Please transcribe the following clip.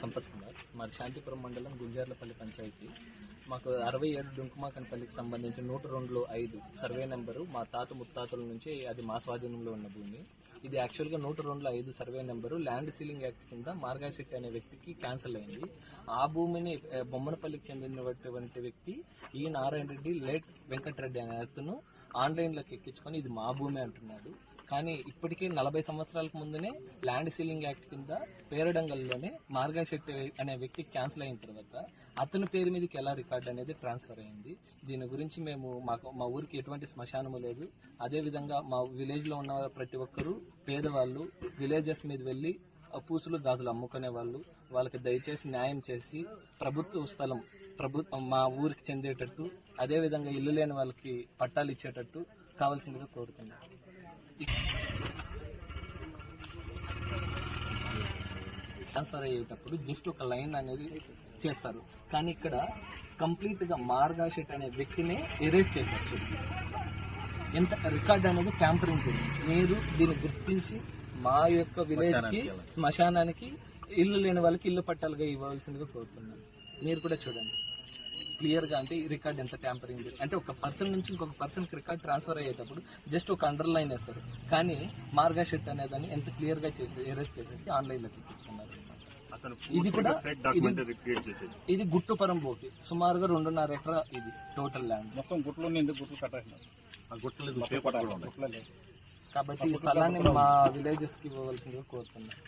సంపత్ కుమార్. మాది శాంతిపురం మండలం గుంజార్లపల్లి పంచాయతీ. మాకు అరవై ఏడు డుంకుమాకనపల్లికి సంబంధించి నూట రెండులో ఐదు సర్వే నెంబరు. మా తాత ముత్తాతల నుంచి అది మా స్వాధీనంలో ఉన్న భూమి. ఇది యాక్చువల్గా నూట రెండులో ఐదు survey number. Land ceiling act కింద మార్గాశెట్టి అనే వ్యక్తికి క్యాన్సిల్ అయింది. ఆ భూమిని బొమ్మనపల్లికి చెందినటువంటి వ్యక్తి ఈ నారాయణ రెడ్డి లేట్ వెంకటరెడ్డి అనే అతను ఆన్లైన్లోకి ఎక్కించుకొని ఇది మా భూమి అంటున్నాడు. కానీ ఇప్పటికే నలభై సంవత్సరాలకు ముందునే ల్యాండ్ సీలింగ్ యాక్ట్ కింద పేరడంగల్లోనే మార్గాశెట్టి అనే వ్యక్తి క్యాన్సిల్ అయిన తర్వాత అతని పేరు మీదకి ఎలా రికార్డ్ అనేది ట్రాన్స్ఫర్ అయింది. దీని గురించి మేము మాకు మా ఊరికి ఎటువంటి శ్మశానము లేదు. అదే విధంగా మా విలేజ్లో ఉన్న ప్రతి ఒక్కరూ పేదవాళ్ళు విలేజెస్ మీద వెళ్ళి పూసులు గాజులు అమ్ముకునే వాళ్ళు వాళ్ళకి దయచేసి న్యాయం చేసి ప్రభుత్వ స్థలం ప్రభుత్వం మా ఊరికి చెందేటట్టు అదే విధంగా ఇల్లు లేని వాళ్ళకి పట్టాలు ఇచ్చేటట్టు కావాల్సిందిగా కోరుతున్నాను ట్రాన్స్ఫర్ అయ్యేటప్పుడు జస్ట్ ఒక లైన్ అనేది చేస్తారు. కానీ ఇక్కడ కంప్లీట్గా మార్గాషెట్ అనే వ్యక్తినే ఎరేజ్ చేశారు. ఎంత రికార్డ్ అనేది ట్యాంపరింగ్ జరిగింది మీరు దీన్ని గుర్తించి మా యొక్క విలేజ్కి శ్మశానానికి ఇల్లు లేని వాళ్ళకి ఇల్లు పట్టాలుగా ఇవ్వాల్సిందిగా కోరుతున్నాను. మీరు కూడా చూడండి. క్లియర్గా అంటే ఈ రికార్డ్ ఎంత ట్యాంపరింగ్ అంటే ఒక పర్సన్ నుంచి ఇంకొక పర్సన్కి రికార్డ్ ట్రాన్స్ఫర్ అయ్యేటప్పుడు జస్ట్ ఒక అండర్ లైన్ వేస్తారు. కానీ మార్గాషెట్ అనేదాన్ని ఎంత క్లియర్గా చేసి ఎరేజ్ చేసేసి ఆన్లైన్లోకి ఎక్కించుకున్నారు ఇది కూడా ఇది- గుట్టుపరం బోకి సుమారుగా రెండున్నర ఎకరా ఇది టోటల్ ల్యాండ్ మొత్తం గుట్లు గుట్లు కట్టేసినారు? గుట్లు కాబట్టి ఈ స్థలాన్ని మా విలేజెస్కి ఇవ్వవలసిందిగా కోరుతున్నాను